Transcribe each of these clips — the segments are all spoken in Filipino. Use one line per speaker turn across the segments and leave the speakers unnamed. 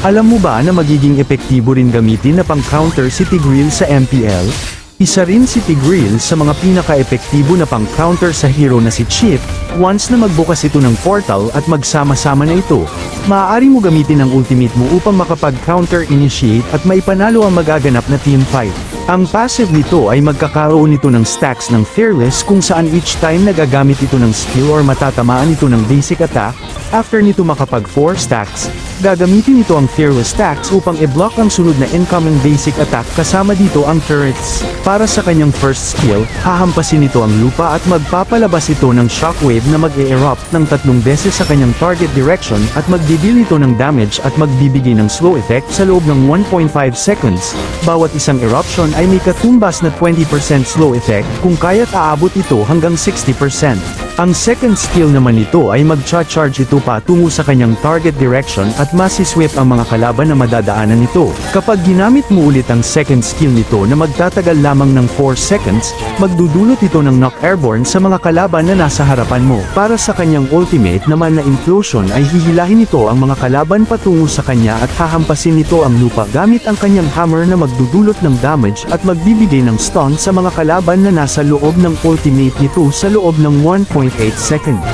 Alam mo ba na magiging epektibo rin gamitin na pang-counter si Tigreal sa MPL? Isa rin si Tigreal sa mga pinaka-epektibo na pang-counter sa hero na si Chip, once na magbukas ito ng portal at magsama-sama na ito. Maaari mo gamitin ang ultimate mo upang makapag-counter initiate at maipanalo ang magaganap na team fight. Ang passive nito ay magkakaroon nito ng stacks ng Fearless kung saan each time nagagamit ito ng skill or matatamaan ito ng basic attack, after nito makapag 4 stacks, gagamitin ito ang Fearless stacks upang i-block ang sunod na incoming basic attack kasama dito ang turrets. Para sa kanyang first skill, hahampasin nito ang lupa at magpapalabas ito ng shockwave na mag-e-erupt ng tatlong beses sa kanyang target direction at magdideal ito ng damage at magbibigay ng slow effect sa loob ng 1.5 seconds. Bawat isang eruption ay may katumbas na 20% slow effect kung kaya't aabot ito hanggang 60%. Ang second skill naman nito ay mag-charge ito patungo sa kanyang target direction at masiswip ang mga kalaban na madadaanan nito. Kapag ginamit mo ulit ang second skill nito na magtatagal lamang ng 4 seconds, magdudulot ito ng knock airborne sa mga kalaban na nasa harapan mo. Para sa kanyang ultimate naman na implosion ay hihilahin nito ang mga kalaban patungo sa kanya at hahampasin nito ang lupa gamit ang kanyang hammer na magdudulot ng damage at magbibigay ng stun sa mga kalaban na nasa loob ng ultimate nito sa loob ng 1.8 seconds.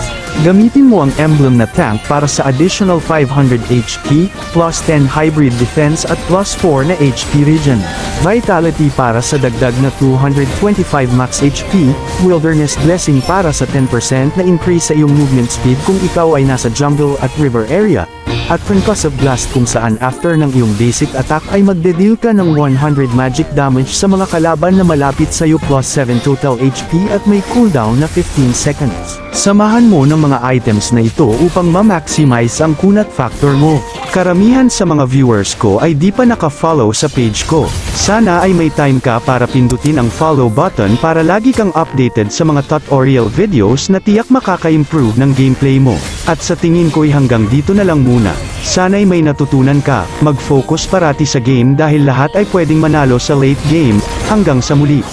Gamitin mo ang emblem na tank para sa additional 500 HP, plus 10 hybrid defense at plus 4 na HP regen. Vitality para sa dagdag na 225 max HP, Wilderness Blessing para sa 10% na increase sa iyong movement speed kung ikaw ay nasa jungle at river area, at Concussive Blast kung saan after ng iyong basic attack ay magde-deal ka ng 100 magic damage sa mga kalaban na malapit sa iyo plus 7 total HP at may cooldown na 15 seconds. Samahan mo ng mga items na ito upang ma-maximize ang kunat factor mo. Karamihan sa mga viewers ko ay di pa naka-follow sa page ko. Sana ay may time ka para pindutin ang follow button para lagi kang updated sa mga tutorial videos na tiyak makaka-improve ng gameplay mo. At sa tingin ko'y hanggang dito na lang muna. Sana'y may natutunan ka, mag-focus parati sa game dahil lahat ay pwedeng manalo sa late game, hanggang sa muli.